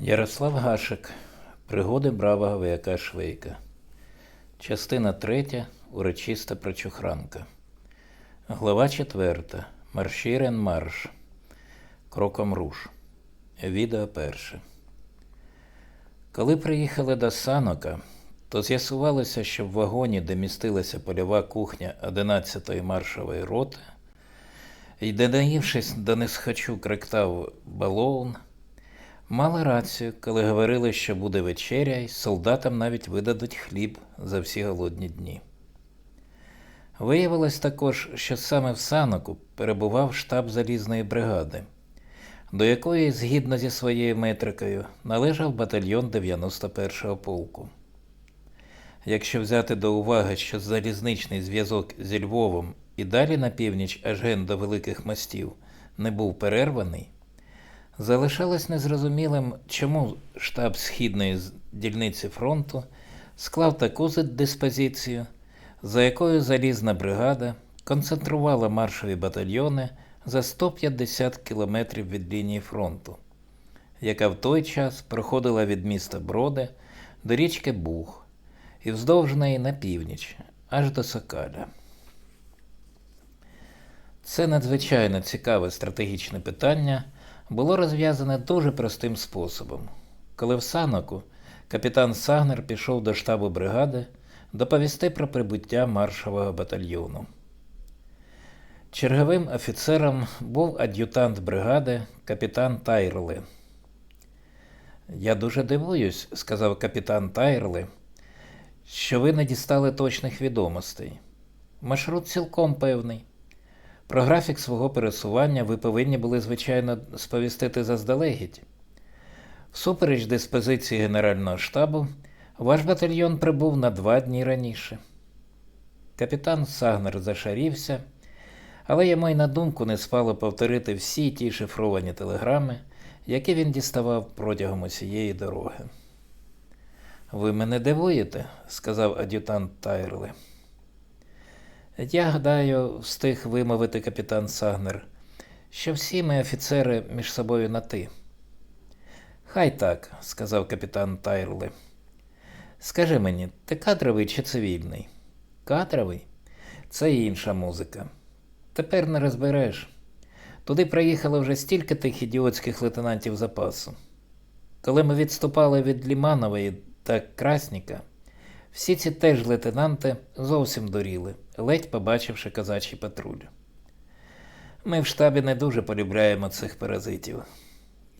Ярослав Гашик. Пригоди бравого вояка Швейка. Частина 3. Урочиста прочухранка. Глава 4. Маршірен марш. Кроком руш. Відео перше. Коли приїхали до Санока, то з'ясувалося, що в вагоні, де містилася польова кухня 11-ї маршової роти, і де, наївшись до несхочу, кректав балоун, мали рацію, коли говорили, що буде вечеря, і солдатам навіть видадуть хліб за всі голодні дні. Виявилось також, що саме в Саноку перебував штаб залізної бригади, до якої, згідно зі своєю метрикою, належав батальйон 91-го полку. Якщо взяти до уваги, що залізничний зв'язок зі Львовом і далі на північ аж ген до Великих мостів не був перерваний, залишалось незрозумілим, чому штаб східної дільниці фронту склав таку диспозицію, за якою залізна бригада концентрувала маршові батальйони за 150 кілометрів від лінії фронту, яка в той час проходила від міста Броди до річки Буг і вздовж неї на північ, аж до Сокаля. Це надзвичайно цікаве стратегічне питання було розв'язане дуже простим способом. Коли в Саноку капітан Сагнер пішов до штабу бригади доповісти про прибуття маршового батальйону. Черговим офіцером був ад'ютант бригади капітан Тайрли. Я дуже дивуюсь, сказав капітан Тайрли, що ви не дістали точних відомостей. Маршрут цілком певний. Про графік свого пересування ви повинні були, звичайно, сповістити заздалегідь. Всупереч диспозиції Генерального штабу, ваш батальйон прибув на два дні раніше. Капітан Сагнер зашарівся, але йому й на думку не спало повторити всі ті шифровані телеграми, які він діставав протягом усієї дороги. Ви мене дивуєте, сказав ад'ютант Тайрли. Я гадаю, встиг вимовити капітан Сагнер, що всі ми офіцери між собою на ти. Хай так, сказав капітан Тайрли. Скажи мені, ти кадровий чи цивільний? Кадровий? Це інша музика. Тепер не розбереш. Туди приїхало вже стільки тих ідіотських лейтенантів запасу. Коли ми відступали від Ліманової та Красніка, всі ці теж лейтенанти зовсім дуріли, ледь побачивши козачий патруль. Ми в штабі не дуже полюбляємо цих паразитів.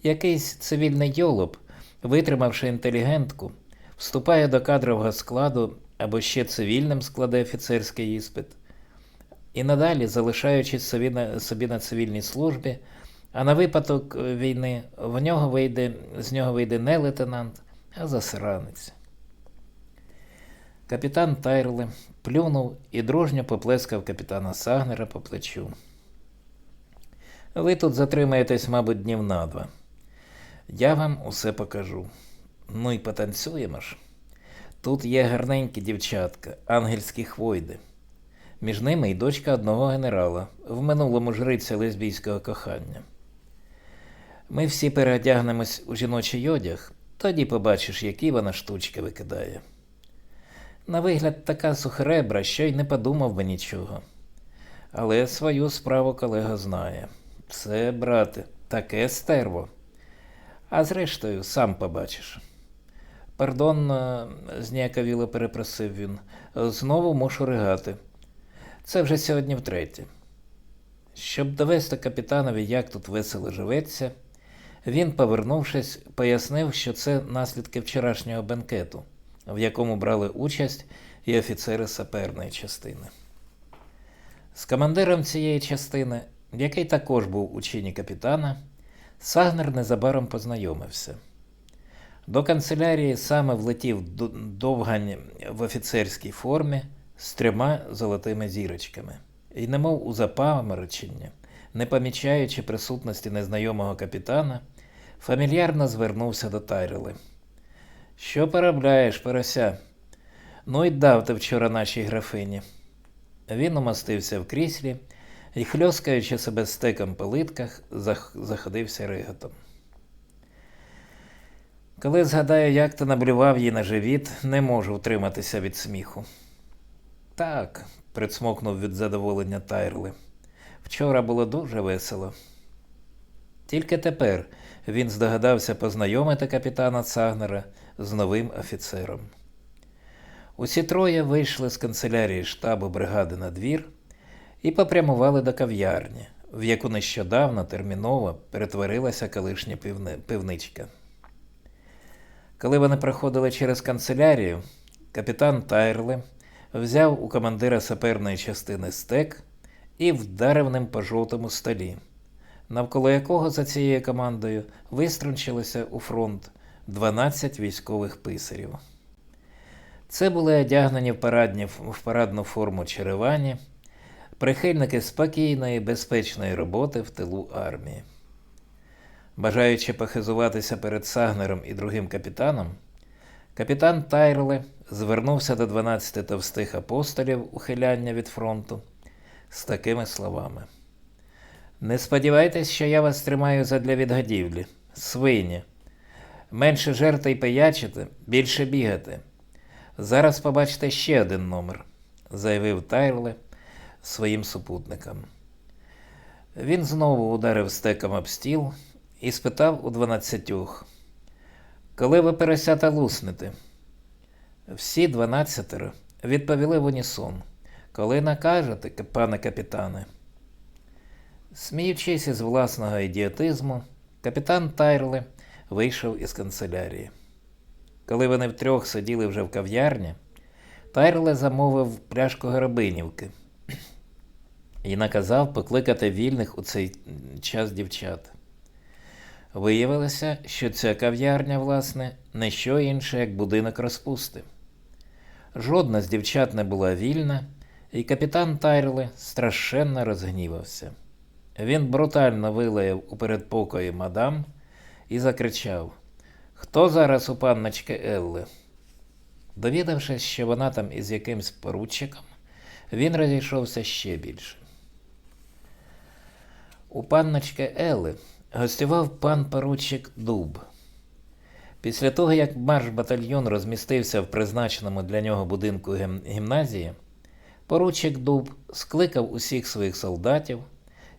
Якийсь цивільний йолоп, витримавши інтелігентку, вступає до кадрового складу або ще цивільним складе офіцерський іспит, і надалі, залишаючись собі на, собі на цивільній службі, а на випадок війни в нього вийде, з нього вийде не лейтенант, а засранець. Капітан Тайрли плюнув і дружньо поплескав капітана Сагнера по плечу. Ви тут затримаєтесь, мабуть, днів на два. Я вам усе покажу. Ну і потанцюємо ж. Тут є гарненькі дівчатка, ангельські хвойди. Між ними і дочка одного генерала, в минулому жриця лесбійського кохання. Ми всі переодягнемось у жіночий одяг, тоді побачиш, які вона штучки викидає. На вигляд така сухребра, що й не подумав би нічого. Але свою справу колега знає. Це, брате, таке стерво. А зрештою, сам побачиш. Пардон, е, зніяковіло перепросив він. Знову мушу ригати. Це вже сьогодні втретє. Щоб довести капітанові, як тут весело живеться, він, повернувшись, пояснив, що це наслідки вчорашнього бенкету, в якому брали участь і офіцери саперної частини. З командиром цієї частини, який також був у чині капітана, Сагнер незабаром познайомився. До канцелярії саме влетів довгань в офіцерській формі з трьома золотими зірочками, і, немов у запаморочення, не помічаючи присутності незнайомого капітана, фамільярно звернувся до Тайрели. Що перебляєш, порося? Ну й дав ти вчора нашій графині. Він умостився в кріслі і, хльоскаючи себе стеком по литках, заходився риготом. Коли згадаю, як ти наблював їй на живіт, не можу втриматися від сміху. Так, присмокнув від задоволення Тайрли. Вчора було дуже весело. Тільки тепер він здогадався познайомити капітана Цагнера з новим офіцером. Усі троє вийшли з канцелярії штабу бригади на двір і попрямували до кав'ярні, в яку нещодавно терміново перетворилася колишня пивни- пивничка. Коли вони проходили через канцелярію, капітан Тайрли взяв у командира саперної частини стек і вдарив ним по жовтому столі, навколо якого за цією командою виструнчилося у фронт 12 військових писарів. Це були одягнені в, парадні, в парадну форму черевані, прихильники спокійної, безпечної роботи в тилу армії. Бажаючи похизуватися перед Сагнером і другим капітаном, капітан Тайрле звернувся до 12 товстих апостолів ухиляння від фронту з такими словами: Не сподівайтесь, що я вас тримаю задля відгодівлі, свині. Менше жерти й пиячити, більше бігати. Зараз побачите ще один номер, заявив Тайрле своїм супутникам. Він знову ударив стеком об стіл і спитав у дванадцятьох, коли ви пересята луснете? Всі дванадцятеро відповіли в унісон. Коли накажете, пане капітане. Сміючись із власного ідіотизму, капітан Тайрле вийшов із канцелярії. Коли вони втрьох сиділи вже в кав'ярні, Тайрле замовив пляшку горобинівки і наказав покликати вільних у цей час дівчат. Виявилося, що ця кав'ярня, власне, не що інше, як будинок розпусти. Жодна з дівчат не була вільна, і капітан Тайрле страшенно розгнівався. Він брутально вилаяв у передпокої мадам і закричав: Хто зараз у панночки Елли? Довідавшись, що вона там із якимсь поручиком, він розійшовся ще більше. У панночки Елли гостював пан поручик Дуб. Після того, як марш-батальйон розмістився в призначеному для нього будинку гім- гімназії, поручик Дуб скликав усіх своїх солдатів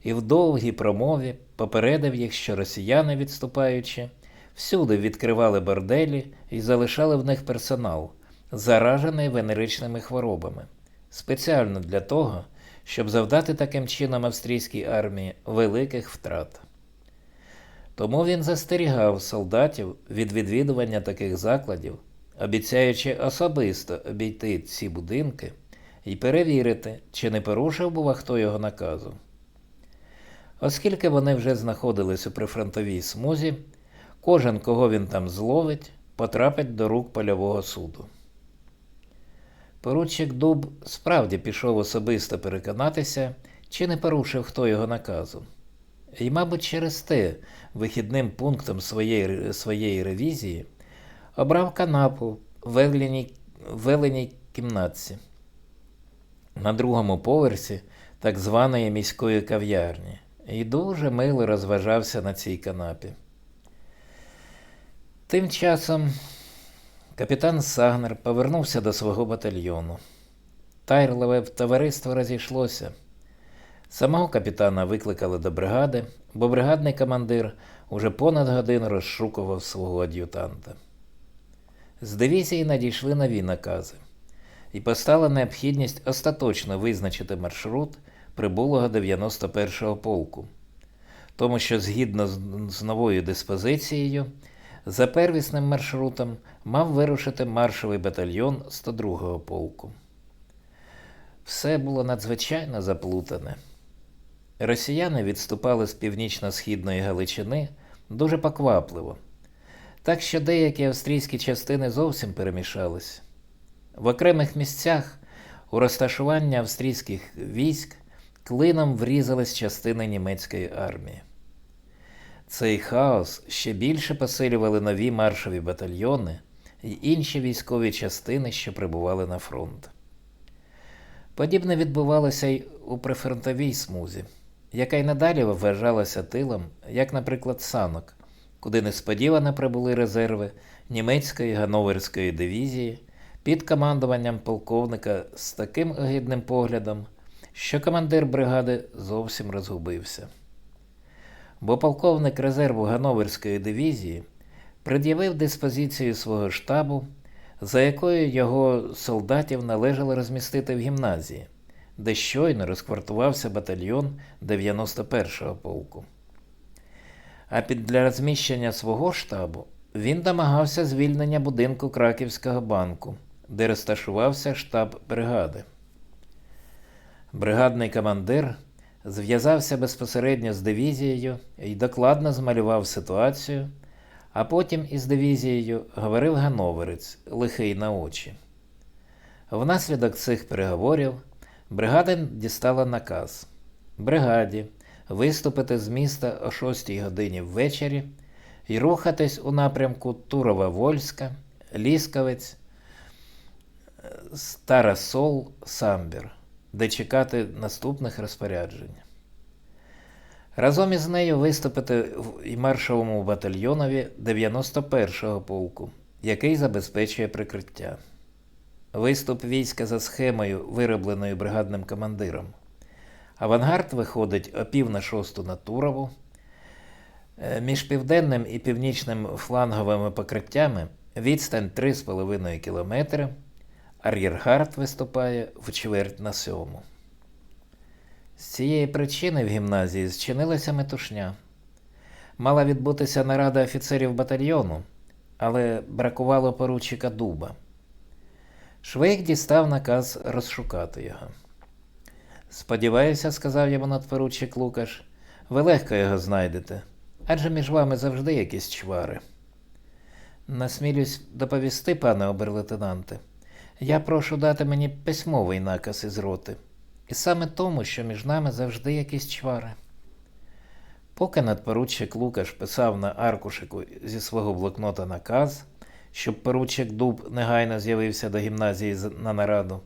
і в довгій промові попередив їх, що росіяни, відступаючи, всюди відкривали борделі і залишали в них персонал, заражений венеричними хворобами, спеціально для того, щоб завдати таким чином австрійській армії великих втрат. Тому він застерігав солдатів від відвідування таких закладів, обіцяючи особисто обійти ці будинки і перевірити, чи не порушив бува хто його наказу. Оскільки вони вже знаходились у прифронтовій смузі, кожен, кого він там зловить, потрапить до рук польового суду. Поручик Дуб справді пішов особисто переконатися, чи не порушив хто його наказу. І, мабуть, через те вихідним пунктом своєї, своєї ревізії обрав канапу в веленій, веленій кімнатці на другому поверсі так званої міської кав'ярні і дуже мило розважався на цій канапі. Тим часом капітан Сагнер повернувся до свого батальйону. Тайрлове товариство розійшлося. Самого капітана викликали до бригади, бо бригадний командир уже понад годину розшукував свого ад'ютанта. З дивізії надійшли нові накази, і постала необхідність остаточно визначити маршрут прибулого 91-го полку, тому що згідно з, новою диспозицією, за первісним маршрутом мав вирушити маршовий батальйон 102-го полку. Все було надзвичайно заплутане. Росіяни відступали з північно-східної Галичини дуже поквапливо, так що деякі австрійські частини зовсім перемішались. В окремих місцях у розташування австрійських військ клином врізались частини німецької армії. Цей хаос ще більше посилювали нові маршові батальйони і інші військові частини, що прибували на фронт. Подібне відбувалося й у прифронтовій смузі, яка й надалі вважалася тилом, як, наприклад, санок, куди несподівано прибули резерви німецької Ганноверської дивізії під командуванням полковника з таким огидним поглядом, що командир бригади зовсім розгубився. Бо полковник резерву Ганноверської дивізії пред'явив диспозицію свого штабу, за якою його солдатів належало розмістити в гімназії, де щойно розквартувався батальйон 91-го полку. А під для розміщення свого штабу він домагався звільнення будинку Краківського банку, де розташувався штаб бригади. Бригадний командир зв'язався безпосередньо з дивізією і докладно змалював ситуацію, а потім із дивізією говорив гановерець, лихий на очі. Внаслідок цих переговорів бригада дістала наказ бригаді виступити з міста о 6 годині ввечері і рухатись у напрямку Турова-Вольська, Лісковець, Старосол, Самбір, де чекати наступних розпоряджень. Разом із нею виступити в маршовому батальйонові 91-го полку, який забезпечує прикриття. Виступ війська за схемою, виробленою бригадним командиром. Авангард виходить о пів на шосту на Турову. Е, Між південним і північним фланговими покриттями відстань 3,5 км. Ар'єргард виступає в чверть на сьому. З цієї причини в гімназії зчинилася метушня. Мала відбутися нарада офіцерів батальйону, але бракувало поручика дуба. Швейк дістав наказ розшукати його. Сподіваюся, сказав йому надпоручик Лукаш, ви легко його знайдете, адже між вами завжди якісь чвари. Насмілюсь доповісти, пане оберлейтенанте, я прошу дати мені письмовий наказ із роти, і саме тому, що між нами завжди якісь чвари. Поки надпоручик Лукаш писав на аркушику зі свого блокнота наказ, щоб поручик Дуб негайно з'явився до гімназії на нараду,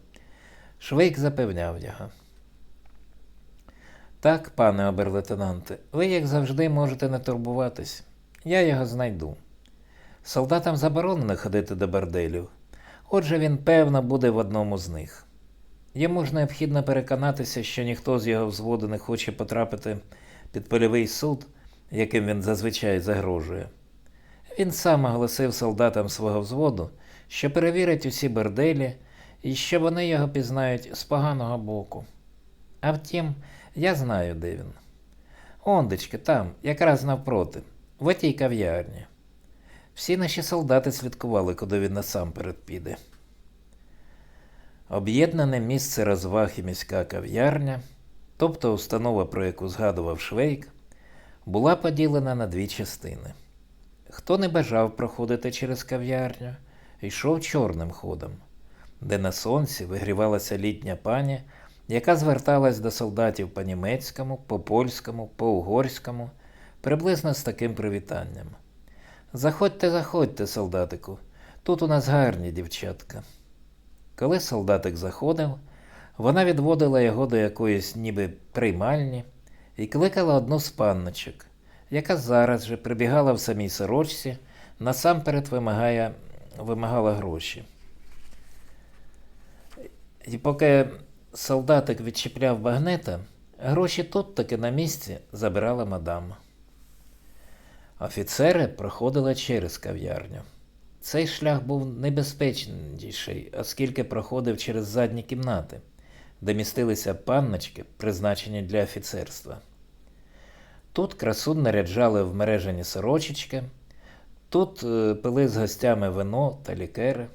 Швейк запевняв його. Так, пане оберлейтенанте, ви, як завжди, можете не турбуватись. Я його знайду. Солдатам заборонено ходити до борделів, отже він, певно, буде в одному з них. Йому ж необхідно переконатися, що ніхто з його взводу не хоче потрапити під польовий суд, яким він зазвичай загрожує. Він сам оголосив солдатам свого взводу, що перевірить усі борделі і що вони його пізнають з поганого боку. А втім, я знаю, де він. Ондечки, там, якраз навпроти, в отій кав'ярні. Всі наші солдати слідкували, куди він насамперед піде. Об'єднане місце розваг і міська кав'ярня, тобто установа, про яку згадував Швейк, була поділена на дві частини. Хто не бажав проходити через кав'ярню, йшов чорним ходом, де на сонці вигрівалася літня пані, яка зверталась до солдатів по німецькому, по польському, по угорському, приблизно з таким привітанням. Заходьте, заходьте, солдатику, тут у нас гарні дівчатка. Коли солдатик заходив, вона відводила його до якоїсь ніби приймальні і кликала одну з панночок, яка зараз же прибігала в самій сорочці, насамперед вимагає, вимагала гроші. І поки солдатик відчіпляв багнета, гроші тут таки на місці забирала мадам. Офіцери проходили через кав'ярню. Цей шлях був небезпечніший, оскільки проходив через задні кімнати, де містилися панночки, призначені для офіцерства. Тут красун наряджали в мережені сорочечки, тут е, пили з гостями вино та лікери.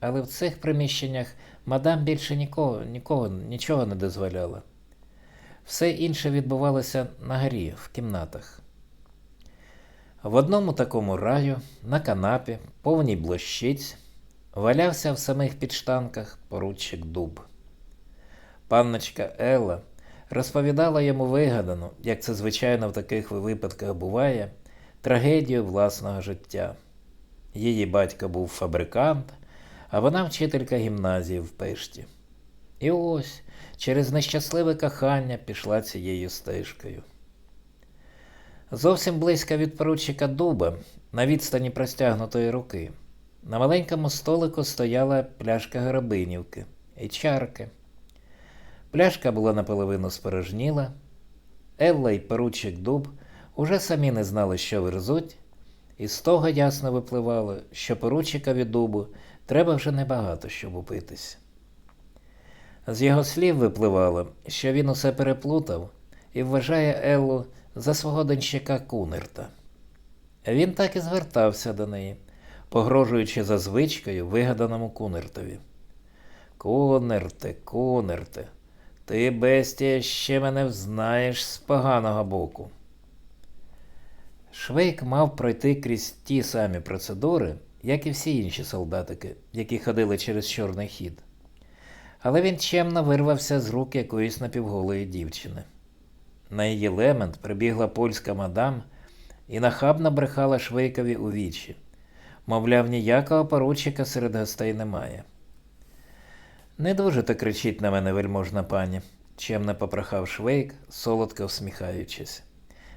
Але в цих приміщеннях мадам більше нікого, нікого нічого не дозволяла. Все інше відбувалося на горі, в кімнатах. В одному такому раю, на канапі, повній блощиць, валявся в самих підштанках поручик дуб. Панночка Елла розповідала йому вигадану, як це звичайно в таких випадках буває, трагедію власного життя. Її батько був фабрикант, а вона вчителька гімназії в Пешті. І ось через нещасливе кохання пішла цією стежкою. Зовсім близько від поручика дуба, на відстані простягнутої руки, на маленькому столику стояла пляшка горобинівки і чарки. Пляшка була наполовину спорожніла. Елла і поручик дуб уже самі не знали, що верзуть, і з того ясно випливало, що поручикові дубу треба вже небагато, щоб упитись. З його слів випливало, що він усе переплутав і вважає Еллу за свого донщика Кунерта. Він так і звертався до неї, погрожуючи за звичкою вигаданому Кунертові. Кунерте, Кунерте, ти, бестія, ще мене взнаєш з поганого боку. Швейк мав пройти крізь ті самі процедури, як і всі інші солдатики, які ходили через чорний хід. Але він чемно вирвався з рук якоїсь напівголої дівчини. На її лемент прибігла польська мадам і нахабно брехала Швейкові у вічі. Мовляв, ніякого поручика серед гостей немає. Не дуже то кричіть на мене, вельможна пані, чемно попрохав Швейк, солодко всміхаючись.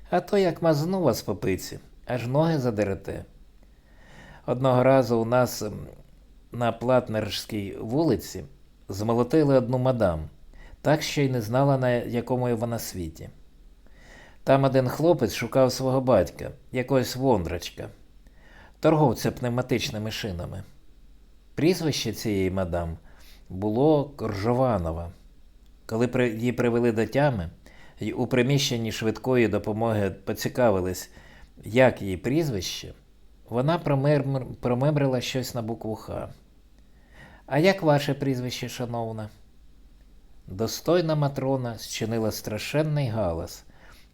А то як мазну вас по пиці, аж ноги задерете. Одного разу у нас на Платнерській вулиці змолотили одну мадам, так що й не знала, на якому вона світі. Там один хлопець шукав свого батька, якогось вондрачка, торговця пневматичними шинами. Прізвище цієї мадам було Коржованова. Коли її привели до тями, і у приміщенні швидкої допомоги поцікавились, як її прізвище, вона промимрила щось на букву Х. А як ваше прізвище, шановна? Достойна матрона зчинила страшенний галас,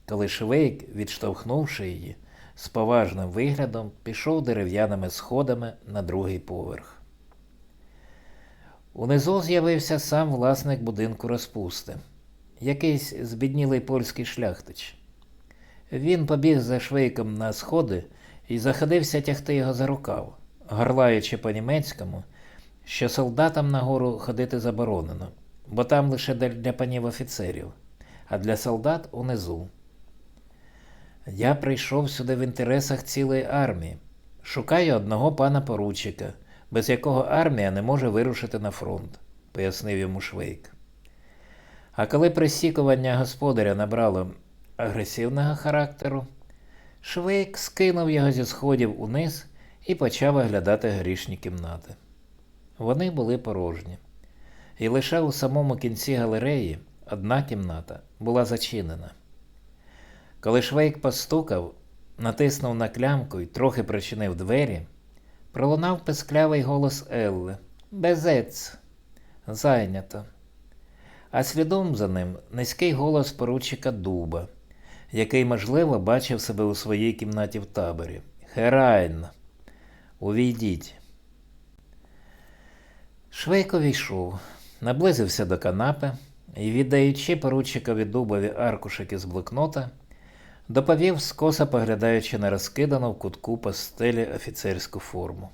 коли Швейк, відштовхнувши її, з поважним виглядом пішов дерев'яними сходами на другий поверх. Унизу з'явився сам власник будинку розпусти, якийсь збіднілий польський шляхтич. Він побіг за швейком на сходи і заходився тягти його за рукав, горлаючи по-німецькому, що солдатам нагору ходити заборонено, бо там лише для- панів офіцерів, а для солдат унизу. Я прийшов сюди в інтересах цілої армії. Шукаю одного пана поручика, без якого армія не може вирушити на фронт, пояснив йому Швейк. А коли присікування господаря набрало агресивного характеру, Швейк скинув його зі сходів униз і почав оглядати грішні кімнати. Вони були порожні. І лише у самому кінці галереї одна кімната була зачинена. Коли Швейк постукав, натиснув на клямку і трохи причинив двері, пролунав писклявий голос Елли. Безець. Зайнято. А слідом за ним низький голос поручика Дуба, який, можливо, бачив себе у своїй кімнаті в таборі. Херайн. Увійдіть. Швейко війшов, наблизився до канапи і, віддаючи поручикові дубові аркушики з блокнота, доповів, скоса поглядаючи на розкидану в кутку постелі офіцерську форму.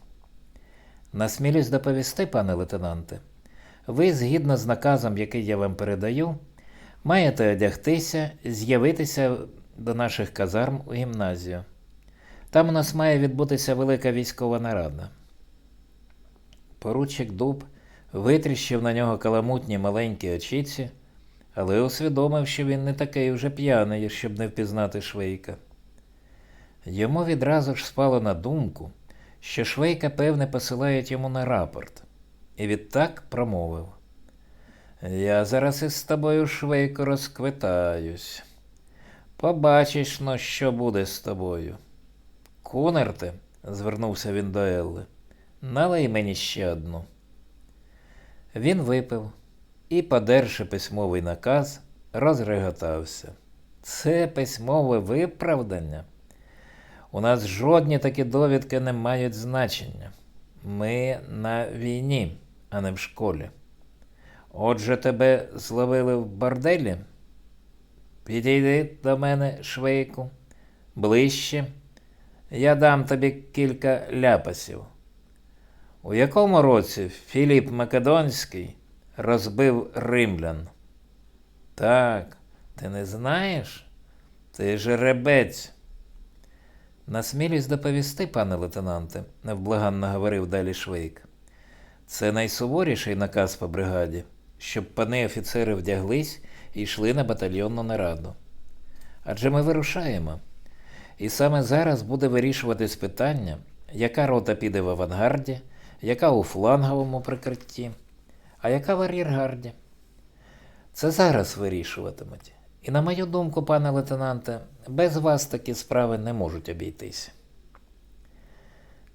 Насмілюсь доповісти, пане лейтенанте, ви, згідно з наказом, який я вам передаю, маєте одягтися, з'явитися до наших казарм у гімназію. Там у нас має відбутися велика військова нарада. Поручик Дуб витріщив на нього каламутні маленькі очіці, але усвідомив, що він не такий уже п'яний, щоб не впізнати Швейка. Йому відразу ж спало на думку, що Швейка, певне, посилають йому на рапорт, і відтак промовив. Я зараз із тобою, Швейко, розквитаюсь. Побачиш, но що буде з тобою. Кунерте, звернувся він до Елли, налий мені ще одну. Він випив і, подерши письмовий наказ, розреготався. Це письмове виправдання. У нас жодні такі довідки не мають значення. Ми на війні, а не в школі. Отже, тебе зловили в борделі? Підійди до мене, швейку, ближче. Я дам тобі кілька ляпасів. У якому році Філіп Македонський розбив римлян? Так, ти не знаєш? Ти жеребець. Насмілюсь доповісти, пане лейтенанте, невблаганно говорив далі Швейк. Це найсуворіший наказ по бригаді, щоб пани офіцери вдяглись і йшли на батальйонну нараду. Адже ми вирушаємо. І саме зараз буде вирішуватись питання, яка рота піде в авангарді, яка у фланговому прикритті, а яка в ар'єргарді. Це зараз вирішуватимуть. І на мою думку, пане лейтенанте, без вас такі справи не можуть обійтись.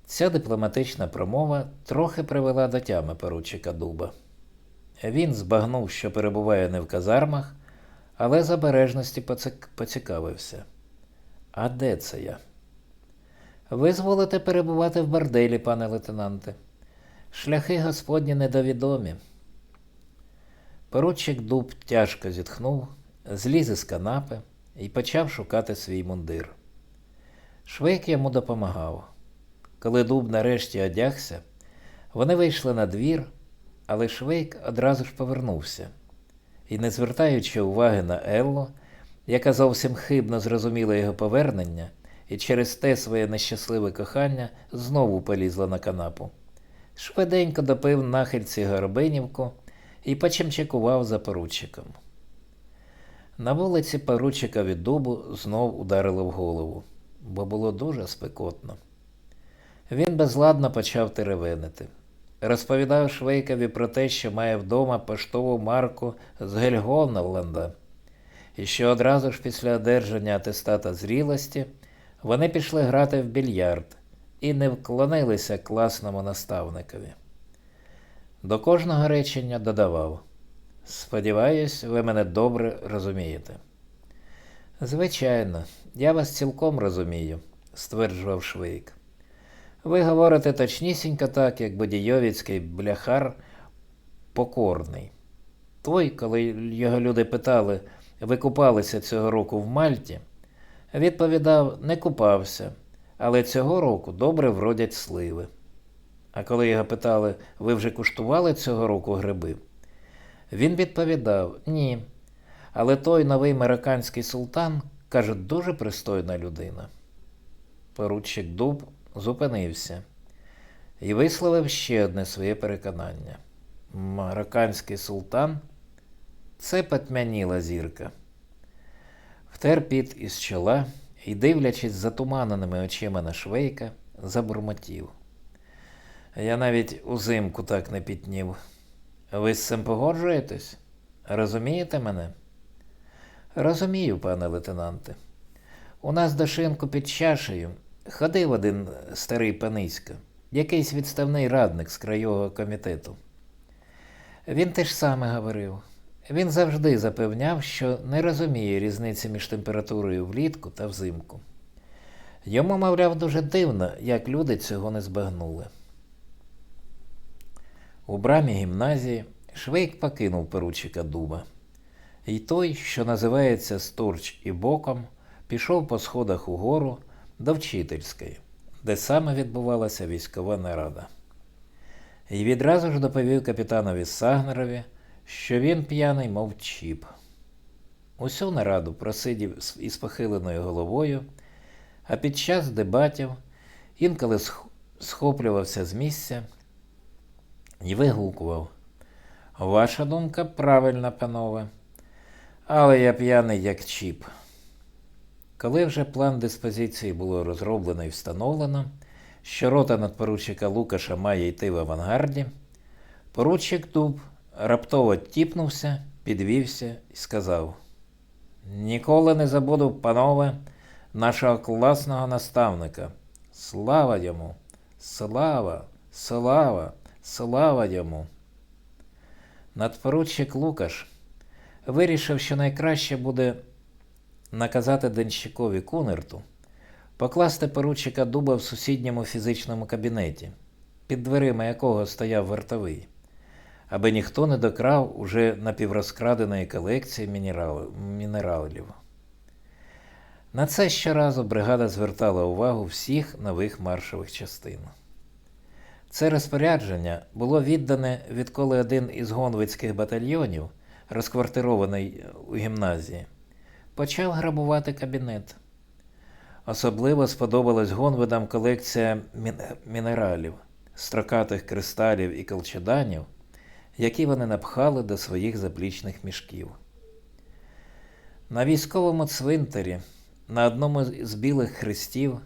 Ця дипломатична промова трохи привела до тями поручика Дуба. Він збагнув, що перебуває не в казармах, але з обережності поцікавився. А де це я? Ви зволите перебувати в борделі, пане лейтенанте. Шляхи господні недовідомі. Поручик Дуб тяжко зітхнув, зліз із канапи і почав шукати свій мундир. Швейк йому допомагав. Коли Дуб нарешті одягся, вони вийшли на двір, але Швейк одразу ж повернувся і, не звертаючи уваги на Еллу, яка зовсім хибно зрозуміла його повернення і через те своє нещасливе кохання знову полізла на канапу. Швиденько допив нахильці Горобинівку і почимчикував за поручиком. На вулиці поручика від дубу знов ударило в голову, бо було дуже спекотно. Він безладно почав теревенити. Розповідав Швейкові про те, що має вдома поштову марку з Гельгонеланда, і що одразу ж після одержання атестата зрілості вони пішли грати в більярд і не вклонилися класному наставникові. До кожного речення додавав Сподіваюсь, ви мене добре розумієте. Звичайно, я вас цілком розумію, стверджував Швейк. Ви говорите точнісінько так, як Бодійовицький бляхар покорний. Той, коли його люди питали, ви купалися цього року в Мальті, відповідав, не купався, але цього року добре вродять сливи. А коли його питали, ви вже куштували цього року гриби? Він відповідав ні. Але той новий марокканський султан, каже, дуже пристойна людина. Поручик Дуб зупинився і висловив ще одне своє переконання. Марокканський султан це потьмяніла зірка. Втер піт із чола і, дивлячись затуманеними очима на швейка, забурмотів. Я навіть узимку так не пітнів. Ви з цим погоджуєтесь? Розумієте мене? Розумію, пане лейтенанте. У нас до шинку під чашею ходив один старий панисько, якийсь відставний радник з краєвого комітету. Він теж саме говорив. Він завжди запевняв, що не розуміє різниці між температурою влітку та взимку. Йому, мовляв, дуже дивно, як люди цього не збагнули. У брамі гімназії Швейк покинув поручика дуба. І той, що називається Сторч і боком, пішов по сходах угору до вчительської, де саме відбувалася військова нарада. І відразу ж доповів капітанові Сагнерові, що він п'яний, мов чіп. Усю нараду просидів із похиленою головою, а під час дебатів інколи схоплювався з місця і вигукував. Ваша думка правильна, панове, але я п'яний як чіп. Коли вже план диспозиції було розроблено і встановлено, що рота надпоручика Лукаша має йти в авангарді, поручик Дуб раптово тіпнувся, підвівся і сказав: Ніколи не забуду, панове, нашого класного наставника. Слава йому! Слава, слава, слава йому! Надпоручик Лукаш вирішив, що найкраще буде наказати денщикові Кунерту покласти поручика дуба в сусідньому фізичному кабінеті, під дверима якого стояв вартовий, аби ніхто не докрав уже напіврозкраденої колекції мінералів. На це щоразу бригада звертала увагу всіх нових маршових частин. Це розпорядження було віддане, відколи один із гонвицьких батальйонів, розквартирований у гімназії, почав грабувати кабінет. Особливо сподобалась гонвидам колекція мінералів, строкатих кристалів і колчеданів, які вони напхали до своїх заплічних мішків. На військовому цвинтарі на одному з білих хрестів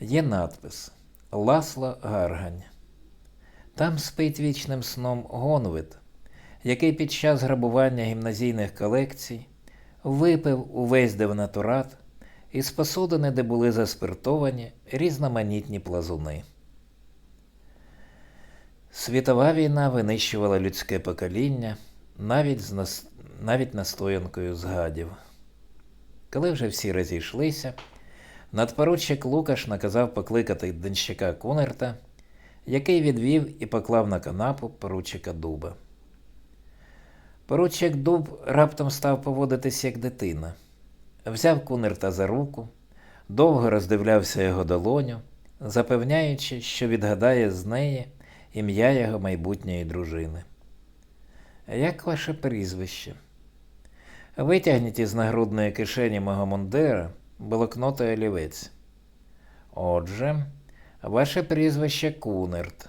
є надпис Ласло Гаргань. Там спить вічним сном Гонвид, який під час грабування гімназійних колекцій випив увесь девнатурат із посудини, де були заспиртовані різноманітні плазуни. Світова війна винищувала людське покоління навіть, з нас... навіть настоянкою згадів. Коли вже всі розійшлися, надпоручик Лукаш наказав покликати денщика Кунерта, який відвів і поклав на канапу поручика Дуба. Поручик Дуб раптом став поводитись як дитина. Взяв Кунерта за руку, довго роздивлявся його долоню, запевняючи, що відгадає з неї ім'я його майбутньої дружини. Як ваше прізвище? Витягніть із нагрудної кишені мого мундира блокнот і олівець. Отже, ваше прізвище Кунерт.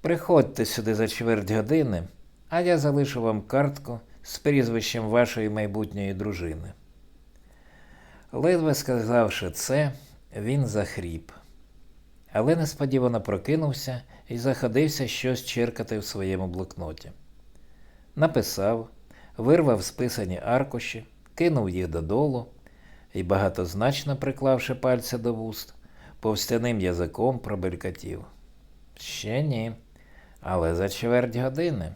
Приходьте сюди за чверть години, а я залишу вам картку з прізвищем вашої майбутньої дружини. Ледве сказавши це, він захріп. Але несподівано прокинувся і заходився щось черкати в своєму блокноті. Написав, вирвав списані аркуші, кинув їх додолу і, багатозначно приклавши пальця до вуст, повстяним язиком пробелькотів. Ще ні, але за чверть години.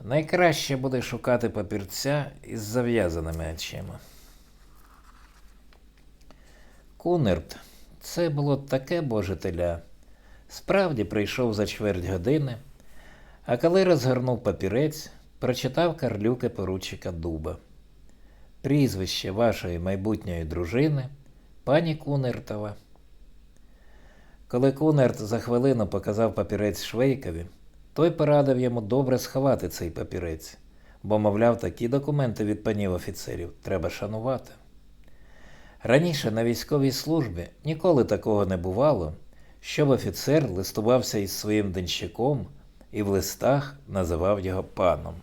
Найкраще буде шукати папірця із зав'язаними очима. Кунерт, це було таке боже теля. Справді прийшов за чверть години, а коли розгорнув папірець, прочитав карлюки поручика Дуба. Прізвище вашої майбутньої дружини, пані Кунертова. Коли Кунерт за хвилину показав папірець Швейкові, той порадив йому добре сховати цей папірець, бо, мовляв, такі документи від панів офіцерів треба шанувати. Раніше на військовій службі ніколи такого не бувало, щоб офіцер листувався із своїм денщиком і в листах називав його паном.